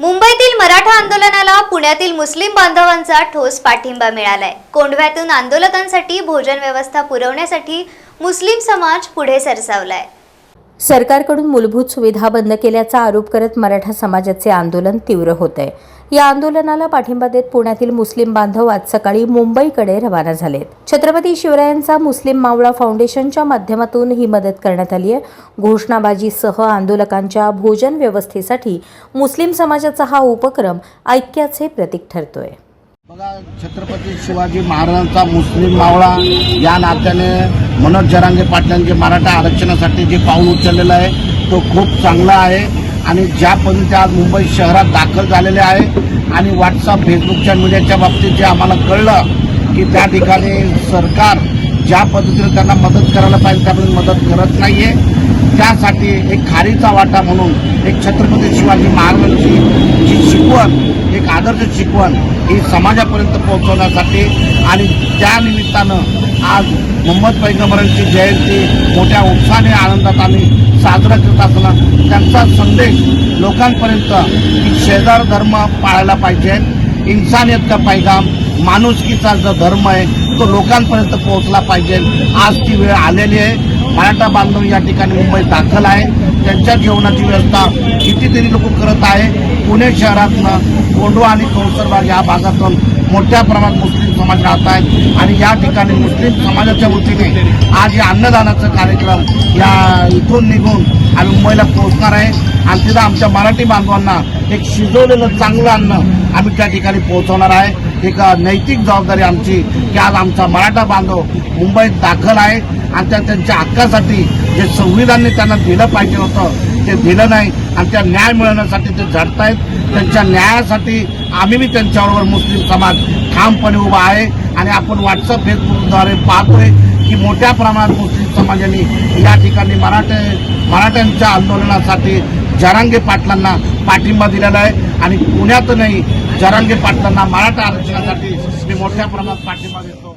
मुंबईतील मराठा आंदोलनाला पुण्यातील मुस्लिम बांधवांचा ठोस पाठिंबा मिळालाय. कोंढव्यातून आंदोलकांसाठी भोजन व्यवस्था पुरवण्यासाठी मुस्लिम समाज पुढे सरसावलाय. सरकारकडून मूलभूत सुविधा बंद केल्याचा आरोप करत मराठा समाजाचे आंदोलन तीव्र होत आहे या आंदोलनाला पाठिंबा देत पुण्यातील मुस्लिम बांधव आज सकाळी मुंबईकडे रवाना झालेत. छत्रपती शिवरायांचा मुस्लिम मावळा फाउंडेशनच्या माध्यमातून ही मदत करण्यात आली आहे. घोषणाबाजीसह आंदोलकांच्या भोजन व्यवस्थेसाठी मुस्लिम समाजाचा हा उपक्रम ऐक्याचे प्रतीक ठरतोय. बघा छत्रपती शिवाजी महाराजांचा मुस्लिम मावळा या नात्याने मनोज जरांगे पाटलांचे मराठा आरक्षणासाठी जे पाऊल उचललेलं आहे तो खूप चांगला आहे. आणि ज्या पद्धतीने आज मुंबई शहरात दाखल झालेले आहे आणि व्हॉट्सअप फेसबुकच्या मीडियाच्या बाबतीत जे आम्हाला कळलं की त्या ठिकाणी सरकार ज्या पद्धतीने त्यांना मदत करायला पाहिजे त्यामध्ये मदत करत नाही आहे त्यासाठी एक खारीचा वाटा म्हणून एक छत्रपती शिवाजी महाराजांची जी शिकवण एक आदर्श शिकवण ही समाजापर्यंत पोहोचवण्यासाठी आणि त्या निमित्तानं आज मोहम्मद पैगंबरांची जयंती मोठ्या उत्साहाने आनंदात आम्ही साजरा करत असताना त्यांचा संदेश लोकांपर्यंत की शेजार धर्म पाळायला पाहिजे. इन्सानियतचा पैगाम माणुसकीचा जो धर्म आहे तो लोकांपर्यंत पोहोचला पाहिजे. आज ती वेळ आलेली आहे. मराठा बांधव या ठिकाणी मुंबईत दाखल आहे. त्यांच्या जेवणाची व्यवस्था कितीतरी लोक करत आहे. पुणे शहरातनं कोंडवा आणि कौसरबाग या भागातून मोठ्या प्रमाणात मुस्लिम समाज राहत आहेत. आणि या ठिकाणी मुस्लिम समाजाच्या वतीने आज या अन्नदानाचा कार्यक्रम या इथून निघून आम्ही मुंबईला पोहोचणार आहे. आणि तिथं आमच्या मराठी बांधवांना एक शिजवलेलं चांगलं अन्न आम्ही त्या ठिकाणी पोहोचवणार आहे. एक नैतिक जबाबदारी आमची की आज आमचा मराठा बांधव मुंबईत दाखल आहे आणि त्या त्यांच्या हक्कासाठी जे संविधानने त्यांना दिलं पाहिजे होतं ते दिलं नाही आणि त्या न्याय मिळवण्यासाठी ते झडतायत. त्यांच्या न्यायासाठी आम्ही बी त्यांच्याबरोबर मुस्लिम समाज ठामपणे उभा आहे आणि आपण व्हॉट्सअप फेसबुकद्वारे पाहतोय की मोठ्या प्रमाणात मुस्लिम समाजाने या ठिकाणी मराठे मराठ्यांच्या आंदोलनासाठी जरांगे पाटलांना पाठिंबा दिलेला आहे. आणि पुण्यातूनही जरंगी पाटलांना मराठा आरक्षणासाठी मी मोठ्या प्रमाणात पाठिंबा देतो.